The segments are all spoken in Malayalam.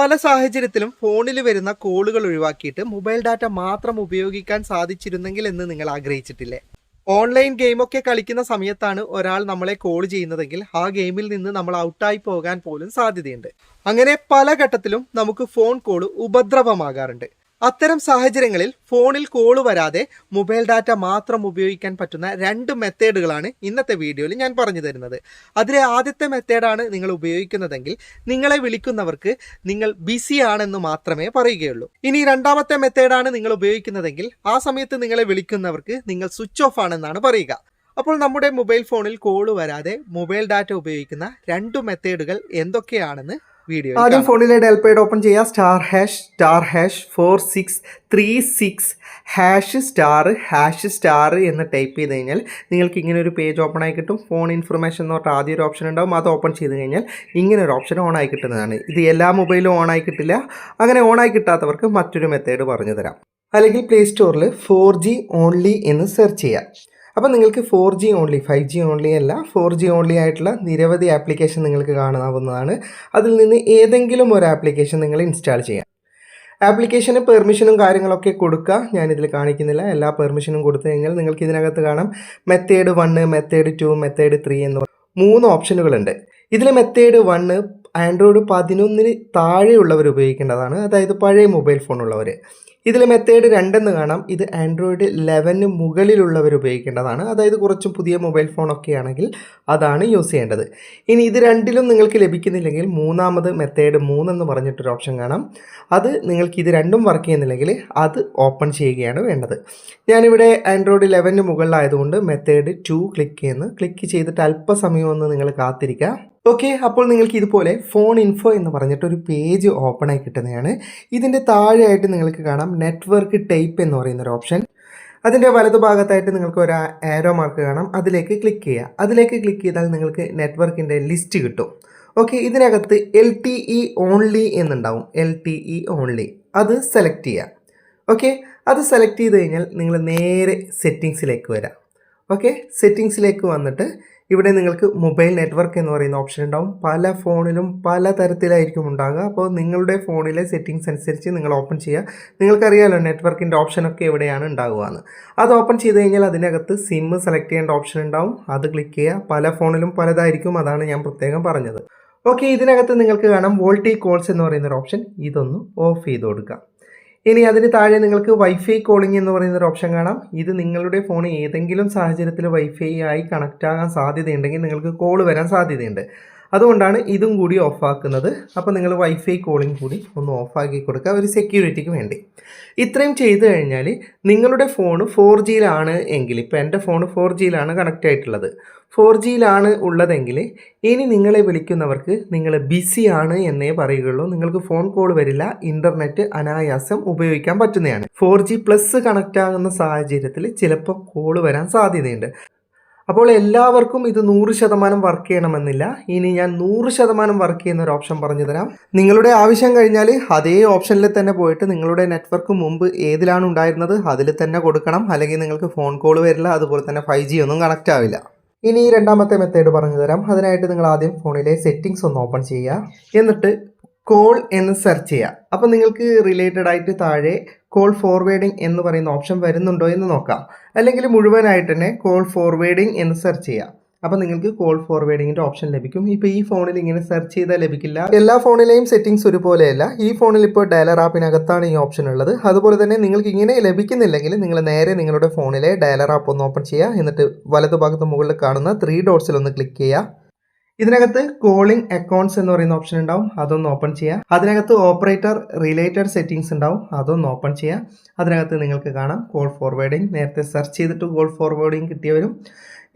പല സാഹചര്യത്തിലും ഫോണിൽ വരുന്ന കോളുകൾ ഒഴിവാക്കിയിട്ട് മൊബൈൽ ഡാറ്റ മാത്രം ഉപയോഗിക്കാൻ സാധിച്ചിരുന്നെങ്കിൽ എന്ന് നിങ്ങൾ ആഗ്രഹിച്ചിട്ടില്ലേ? ഓൺലൈൻ ഗെയിമൊക്കെ കളിക്കുന്ന സമയത്താണ് ഒരാൾ നമ്മളെ കോൾ ചെയ്യുന്നതെങ്കിൽ ആ ഗെയിമിൽ നിന്ന് നമ്മൾ ഔട്ടായി പോകാൻ പോലും സാധ്യതയുണ്ട്. അങ്ങനെ പല ഘട്ടത്തിലും നമുക്ക് ഫോൺ കോൾ ഉപദ്രവമാകാറുണ്ട്. അത്തരം സാഹചര്യങ്ങളിൽ ഫോണിൽ കോൾ വരാതെ മൊബൈൽ ഡാറ്റ മാത്രം ഉപയോഗിക്കാൻ പറ്റുന്ന രണ്ട് മെത്തേഡുകളാണ് ഇന്നത്തെ വീഡിയോയിൽ ഞാൻ പറഞ്ഞു തരുന്നത്. അതിലെ ആദ്യത്തെ മെത്തേഡാണ് നിങ്ങൾ ഉപയോഗിക്കുന്നതെങ്കിൽ നിങ്ങളെ വിളിക്കുന്നവർക്ക് നിങ്ങൾ ബിസി ആണെന്ന് മാത്രമേ പറയുകയുള്ളൂ. ഇനി രണ്ടാമത്തെ മെത്തേഡാണ് നിങ്ങൾ ഉപയോഗിക്കുന്നതെങ്കിൽ ആ സമയത്ത് നിങ്ങളെ വിളിക്കുന്നവർക്ക് നിങ്ങൾ സ്വിച്ച് ഓഫ് ആണെന്നാണ് പറയുക. അപ്പോൾ നമ്മുടെ മൊബൈൽ ഫോണിൽ കോൾ വരാതെ മൊബൈൽ ഡാറ്റ ഉപയോഗിക്കുന്ന രണ്ട് മെത്തേഡുകൾ എന്തൊക്കെയാണെന്ന് വീഡിയോ ആദ്യം ഫോണിലെ ഡെൽപേഡ് ഓപ്പൺ ചെയ്യുക star hash star hash four six three six hash star hash star എന്ന് ടൈപ്പ് ചെയ്ത് കഴിഞ്ഞാൽ നിങ്ങൾക്ക് ഇങ്ങനെ ഒരു പേജ് ഓപ്പൺ ആയി കിട്ടും. ഫോൺ ഇൻഫർമേഷൻ എന്ന് പറഞ്ഞാൽ ആദ്യം ഒരു ഓപ്ഷൻ ഉണ്ടാവും. അത് ഓപ്പൺ ചെയ്ത് കഴിഞ്ഞാൽ ഇങ്ങനെ ഒരു ഓപ്ഷൻ ഓൺ ആയി കിട്ടുന്നതാണ്. ഇത് എല്ലാ മൊബൈലും ഓൺ ആയി കിട്ടില്ല. അങ്ങനെ ഓൺ ആയി കിട്ടാത്തവർക്ക് മറ്റൊരു മെത്തേഡ് പറഞ്ഞു തരാം അല്ലെങ്കിൽ പ്ലേ സ്റ്റോറിൽ ഫോർ ജി ഓൺലി എന്ന് സെർച്ച് ചെയ്യാം. അപ്പോൾ നിങ്ങൾക്ക് four G only five G only അല്ല ഫോർ ജി ഓൺലി ആയിട്ടുള്ള നിരവധി ആപ്ലിക്കേഷൻ നിങ്ങൾക്ക് കാണാവുന്നതാണ്. അതിൽ നിന്ന് ഏതെങ്കിലും ഒരു ആപ്ലിക്കേഷൻ നിങ്ങൾ ഇൻസ്റ്റാൾ ചെയ്യാം. ആപ്ലിക്കേഷന് പെർമിഷനും കാര്യങ്ങളൊക്കെ കൊടുക്കുക. ഞാനിതിൽ കാണിക്കുന്നില്ല. എല്ലാ പെർമിഷനും കൊടുത്തു കഴിഞ്ഞാൽ നിങ്ങൾക്ക് ഇതിനകത്ത് കാണാം. Method one method two method three എന്ന് മൂന്ന് ഓപ്ഷനുകളുണ്ട് ഇതിൽ മെത്തേഡ് വണ്ണ് ആൻഡ്രോയിഡ് പതിനൊന്നിന് താഴെയുള്ളവർ ഉപയോഗിക്കേണ്ടതാണ്. അതായത് പഴയ മൊബൈൽ ഫോൺ ഉള്ളവർ ഇതിൽ മെത്തേഡ് രണ്ടെന്ന് കാണാം. ഇത് ആൻഡ്രോയിഡ് ലെവന് മുകളിലുള്ളവർ ഉപയോഗിക്കേണ്ടതാണ്. അതായത് കുറച്ചും പുതിയ മൊബൈൽ ഫോണൊക്കെ ആണെങ്കിൽ അതാണ് യൂസ് ചെയ്യേണ്ടത്. ഇനി ഇത് രണ്ടിലും നിങ്ങൾക്ക് ലഭിക്കുന്നില്ലെങ്കിൽ മൂന്നാമത് മെത്തേഡ് മൂന്നെന്ന് പറഞ്ഞിട്ടൊരു ഓപ്ഷൻ കാണാം. അത് നിങ്ങൾക്ക് ഇത് രണ്ടും വർക്ക് ചെയ്യുന്നില്ലെങ്കിൽ അത് ഓപ്പൺ ചെയ്യുകയാണ് വേണ്ടത്. ഞാനിവിടെ ആൻഡ്രോയിഡ് ലെവന് മുകളിലായതുകൊണ്ട് മെത്തേഡ് ടു ക്ലിക്ക് ചെയ്യുന്നു. ക്ലിക്ക് ചെയ്തിട്ട് അല്പസമയം ഒന്ന് നിങ്ങൾ കാത്തിരിക്കുക. ഓക്കെ അപ്പോൾ നിങ്ങൾക്ക് ഇതുപോലെ ഫോൺ ഇൻഫോ എന്ന് പറഞ്ഞിട്ട് ഒരു പേജ് ഓപ്പൺ ആയി കിട്ടുന്നതാണ്. ഇതിന്റെ താഴെയായിട്ട് നിങ്ങൾക്ക് കാണാം നെറ്റ്വർക്ക് ടൈപ്പ് എന്ന് പറയുന്ന ഒരു ഓപ്ഷൻ അതിന്റെ വലതുഭാഗത്തായിട്ട് നിങ്ങൾക്ക് ഒരു ആരോ മാർക്ക് കാണാം. അതിലേക്ക് ക്ലിക്ക് ചെയ്യുക. അതിലേക്ക് ക്ലിക്ക് ചെയ്താൽ നിങ്ങൾക്ക് നെറ്റ്വർക്കിന്റെ ലിസ്റ്റ് കിട്ടും. ഓക്കെ ഇതിനകത്ത് എൽ ടി ഇ ഓൺലി എന്നുണ്ടാവും. എൽ ടി ഇ ഓൺലി അത് സെലക്ട് ചെയ്യുക. ഓക്കെ അത് സെലക്ട് ചെയ്ത് കഴിഞ്ഞാൽ നിങ്ങൾ നേരെ സെറ്റിങ്സിലേക്ക് വരാം. ഓക്കെ സെറ്റിങ്സിലേക്ക് വന്നിട്ട് ഇവിടെ നിങ്ങൾക്ക് മൊബൈൽ നെറ്റ്വർക്ക് എന്ന് പറയുന്ന ഓപ്ഷൻ ഉണ്ടാവും. പല ഫോണിലും പല തരത്തിലായിരിക്കും ഉണ്ടാകുക അപ്പോൾ നിങ്ങളുടെ ഫോണിലെ സെറ്റിങ്സ് അനുസരിച്ച് നിങ്ങൾ ഓപ്പൺ ചെയ്യുക. നിങ്ങൾക്കറിയാമല്ലോ നെറ്റ്വർക്കിന്റെ ഓപ്ഷനൊക്കെ എവിടെയാണ് ഉണ്ടാകുക എന്ന് അത് ഓപ്പൺ ചെയ്ത് കഴിഞ്ഞാൽ അതിനകത്ത് സിം സെലക്ട് ചെയ്യേണ്ട ഓപ്ഷൻ ഉണ്ടാവും. അത് ക്ലിക്ക് ചെയ്യുക. പല ഫോണിലും പലതായിരിക്കും. അതാണ് ഞാൻ പ്രത്യേകം പറഞ്ഞത്. ഓക്കെ ഇതിനകത്ത് നിങ്ങൾക്ക് കാണാം വോൾട്ടി കോൾസ് എന്ന് പറയുന്നൊരു ഓപ്ഷൻ ഇതൊന്ന് ഓഫ് ചെയ്ത് കൊടുക്കാം ഇനി അതിന് താഴെ നിങ്ങൾക്ക് വൈഫൈ കോളിംഗ് എന്ന് പറയുന്ന ഒരു ഓപ്ഷൻ കാണാം. ഇത് നിങ്ങളുടെ ഫോൺ ഏതെങ്കിലും സാഹചര്യത്തിൽ വൈഫൈ ആയി കണക്റ്റ് ആകാൻ സാധ്യതയുണ്ടെങ്കിൽ നിങ്ങൾക്ക് കോൾ വരാൻ സാധ്യതയുണ്ട്. അതുകൊണ്ടാണ് ഇതും കൂടി ഓഫാക്കുന്നത്. അപ്പോൾ നിങ്ങൾ വൈഫൈ കോളിംഗ് കൂടി ഒന്ന് ഓഫാക്കി കൊടുക്കുക ഒരു സെക്യൂരിറ്റിക്ക് വേണ്ടി. ഇത്രയും ചെയ്തു കഴിഞ്ഞാൽ നിങ്ങളുടെ ഫോൺ ഫോർ ജിയിലാണ് എങ്കിൽ ഇപ്പോൾ എന്റെ ഫോൺ ഫോർ ജിയിലാണ് കണക്റ്റ് ആയിട്ടുള്ളത്. ഫോർ ജിയിലാണ് ഉള്ളതെങ്കിൽ ഇനി നിങ്ങളെ വിളിക്കുന്നവർക്ക് നിങ്ങൾ ബിസി ആണ് എന്നേ പറയുകയുള്ളൂ. നിങ്ങൾക്ക് ഫോൺ കോൾ വരില്ല ഇന്റർനെറ്റ് അനായാസം ഉപയോഗിക്കാൻ പറ്റുന്നതാണ്. ഫോർ ജി പ്ലസ് കണക്റ്റ് ആകുന്ന സാഹചര്യത്തിൽ ചിലപ്പോൾ കോൾ വരാൻ സാധ്യതയുണ്ട്. അപ്പോൾ എല്ലാവർക്കും ഇത് നൂറ് ശതമാനം വർക്ക് ചെയ്യണമെന്നില്ല. ഇനി ഞാൻ നൂറ് ശതമാനം വർക്ക് ചെയ്യുന്ന ഒരു ഓപ്ഷൻ പറഞ്ഞു തരാം. നിങ്ങളുടെ ആവശ്യം കഴിഞ്ഞാൽ അതേ ഓപ്ഷനിൽ തന്നെ പോയിട്ട് നിങ്ങളുടെ നെറ്റ്വർക്ക് മുമ്പ് ഏതിലാണ് ഉണ്ടായിരുന്നത് അതിൽ തന്നെ കൊടുക്കണം. അല്ലെങ്കിൽ നിങ്ങൾക്ക് ഫോൺ കോൾ വരില്ല അതുപോലെ തന്നെ ഫൈവ് ജി ഒന്നും കണക്റ്റ് ആവില്ല. ഇനി രണ്ടാമത്തെ മെത്തേഡ് പറഞ്ഞു തരാം അതിനായിട്ട് നിങ്ങൾ ആദ്യം ഫോണിലെ സെറ്റിങ്സ് ഒന്ന് ഓപ്പൺ ചെയ്യുക. എന്നിട്ട് കോൾ എന്ന് സെർച്ച് ചെയ്യുക അപ്പോൾ നിങ്ങൾക്ക് റിലേറ്റഡ് ആയിട്ട് താഴെ കോൾ ഫോർവേഡിംഗ് എന്ന് പറയുന്ന ഓപ്ഷൻ വരുന്നുണ്ടോ എന്ന് നോക്കാം. അല്ലെങ്കിൽ മുഴുവനായിട്ട് തന്നെ കോൾ ഫോർവേഡിംഗ് എന്ന് സെർച്ച് ചെയ്യാം. അപ്പോൾ നിങ്ങൾക്ക് കോൾ ഫോർവേഡിങ്ങിന്റെ ഓപ്ഷൻ ലഭിക്കും. ഇപ്പോൾ ഈ ഫോണിൽ ഇങ്ങനെ സെർച്ച് ചെയ്താൽ ലഭിക്കില്ല. എല്ലാ ഫോണിലെയും സെറ്റിംഗ്സ് ഒരുപോലെയല്ല. ഈ ഫോണിൽ ഇപ്പോൾ ഡയലർ ആപ്പിനകത്താണ് ഈ ഓപ്ഷൻ ഉള്ളത്. അതുപോലെ തന്നെ നിങ്ങൾക്ക് ഇങ്ങനെ ലഭിക്കുന്നില്ലെങ്കിൽ നിങ്ങൾ നേരെ നിങ്ങളുടെ ഫോണിലെ ഡയലർ ആപ്പ് ഒന്ന് ഓപ്പൺ ചെയ്യുക. എന്നിട്ട് വലതുഭാഗത്ത് മുകളിൽ കാണുന്ന ത്രീ ഡോട്ട്സിൽ ഒന്ന് ക്ലിക്ക് ചെയ്യുക. ഇതിനകത്ത് കോളിംഗ് അക്കൗണ്ട്സ് എന്ന് പറയുന്ന ഓപ്ഷൻ ഉണ്ടാവും. അതൊന്ന് ഓപ്പൺ ചെയ്യുക അതിനകത്ത് ഓപ്പറേറ്റർ റിലേറ്റഡ് സെറ്റിംഗ്സ് ഉണ്ടാവും. അതൊന്ന് ഓപ്പൺ ചെയ്യുക അതിനകത്ത് നിങ്ങൾക്ക് കാണാം കോൾ ഫോർവേഡിംഗ് നേരത്തെ സെർച്ച് ചെയ്തിട്ട് കോൾ ഫോർവേഡിംഗ് കിട്ടിയവരും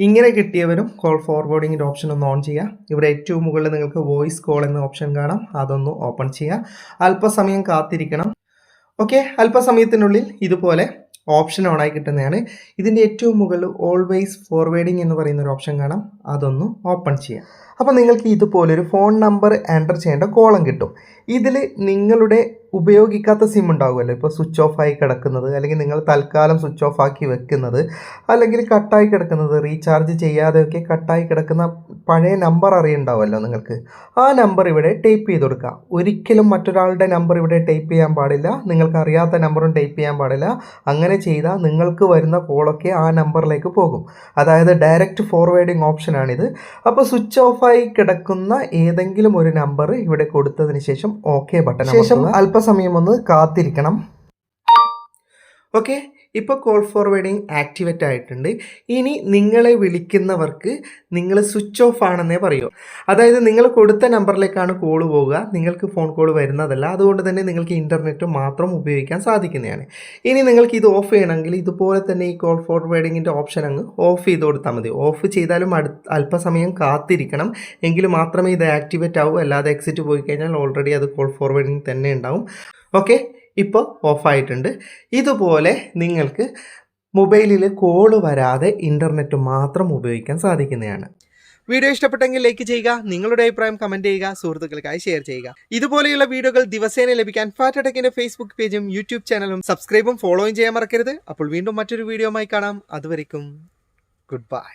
ഇങ്ങനെ കിട്ടിയവരും കോൾ ഫോർവേഡിങ്ങിന്റെ ഓപ്ഷൻ ഒന്ന് ഓൺ ചെയ്യുക ഇവിടെ ഏറ്റവും മുകളിൽ നിങ്ങൾക്ക് വോയിസ് കോൾ എന്ന ഓപ്ഷൻ കാണാം. അതൊന്ന് ഓപ്പൺ ചെയ്യുക അല്പസമയം കാത്തിരിക്കണം. ഓക്കെ അല്പസമയത്തിനുള്ളിൽ ഇതുപോലെ ഓപ്ഷൻ ഓണായി കിട്ടുന്നതാണ്. ഇതിന്റെ ഏറ്റവും മുകളിൽ ഓൾവേസ് ഫോർവേഡിംഗ് എന്ന് പറയുന്ന ഒരു ഓപ്ഷൻ കാണാം. അതൊന്ന് ഓപ്പൺ ചെയ്യാം. അപ്പോൾ നിങ്ങൾക്ക് ഇതുപോലൊരു ഫോൺ നമ്പർ എന്റർ ചെയ്യേണ്ട കോളം കിട്ടും. ഇതിൽ നിങ്ങളുടെ ഉപയോഗിക്കാത്ത സിം ഉണ്ടാവുമല്ലോ. ഇപ്പോൾ സ്വിച്ച് ഓഫ് ആയി കിടക്കുന്നത് അല്ലെങ്കിൽ നിങ്ങൾ തൽക്കാലം സ്വിച്ച് ഓഫ് ആക്കി വെക്കുന്നത് അല്ലെങ്കിൽ കട്ടായി കിടക്കുന്നത് റീചാർജ് ചെയ്യാതെയൊക്കെ കട്ടായി കിടക്കുന്ന പഴയ നമ്പർ അറിയുണ്ടാവുമല്ലോ നിങ്ങൾക്ക്. ആ നമ്പർ ഇവിടെ ടൈപ്പ് ചെയ്ത് കൊടുക്കുക. ഒരിക്കലും മറ്റൊരാളുടെ നമ്പർ ഇവിടെ ടൈപ്പ് ചെയ്യാൻ പാടില്ല. നിങ്ങൾക്ക് അറിയാത്ത നമ്പറും ടൈപ്പ് ചെയ്യാൻ പാടില്ല. അങ്ങനെ ചെയ്താൽ നിങ്ങൾക്ക് വരുന്ന കോളൊക്കെ ആ നമ്പറിലേക്ക് പോകും. അതായത് ഡയറക്റ്റ് ഫോർവേഡിംഗ് ഓപ്ഷനാണിത് അപ്പോൾ സ്വിച്ച് ഓഫായി കിടക്കുന്ന ഏതെങ്കിലും ഒരു നമ്പർ ഇവിടെ കൊടുത്തതിന് ശേഷം ഓക്കെ ബട്ടൺ ശേഷം അല്പസമയം ഒന്ന് കാത്തിരിക്കണം. ഓക്കെ ഇപ്പോൾ കോൾ ഫോർവേഡിങ് ആക്ടിവേറ്റ് ആയിട്ടുണ്ട്. ഇനി നിങ്ങളെ വിളിക്കുന്നവർക്ക് നിങ്ങൾ സ്വിച്ച് ഓഫ് ആണെന്നേ പറയൂ. അതായത് നിങ്ങൾ കൊടുത്ത നമ്പറിലേക്കാണ് കോൾ പോവുക. നിങ്ങൾക്ക് ഫോൺ കോൾ വരുന്നതല്ല. അതുകൊണ്ട് തന്നെ നിങ്ങൾക്ക് ഇന്റർനെറ്റ് മാത്രം ഉപയോഗിക്കാൻ സാധിക്കുന്നതാണ്. ഇനി നിങ്ങൾക്ക് ഇത് ഓഫ് ചെയ്യണമെങ്കിൽ ഇതുപോലെ തന്നെ ഈ കോൾ ഫോർവേഡിങ്ങിന്റെ ഓപ്ഷൻ അങ്ങ് ഓഫ് ചെയ്ത് കൊടുത്താൽ മതി. ഓഫ് ചെയ്താലും അടു അല്പസമയം കാത്തിരിക്കണം. എങ്കിൽ മാത്രമേ ഇത് ആക്ടിവേറ്റ് ആവൂ. അല്ലാതെ എക്സിറ്റ് പോയി കഴിഞ്ഞാൽ ഓൾറെഡി അത് കോൾ ഫോർവേഡിങ് തന്നെ ഉണ്ടാവും. ഓക്കെ ഇപ്പോൾ ഓഫായിട്ടുണ്ട്. ഇതുപോലെ നിങ്ങൾക്ക് മൊബൈലിൽ കോൾ വരാതെ ഇന്റർനെറ്റ് മാത്രം ഉപയോഗിക്കാൻ സാധിക്കുന്നതാണ്. വീഡിയോ ഇഷ്ടപ്പെട്ടെങ്കിൽ ലൈക്ക് ചെയ്യുക നിങ്ങളുടെ അഭിപ്രായം കമന്റ് ചെയ്യുക സുഹൃത്തുക്കൾക്കായി ഷെയർ ചെയ്യുക. ഇതുപോലെയുള്ള വീഡിയോകൾ ദിവസേന ലഭിക്കാൻ ഫാറ്റടെക്കിന്റെ ഫേസ്ബുക്ക് പേജും യൂട്യൂബ് ചാനലും സബ്സ്ക്രൈബും ഫോളോയും ചെയ്യാൻ മറക്കരുത്. അപ്പോൾ വീണ്ടും മറ്റൊരു വീഡിയോയുമായി കാണാം. അതുവരെക്കും ഗുഡ് ബൈ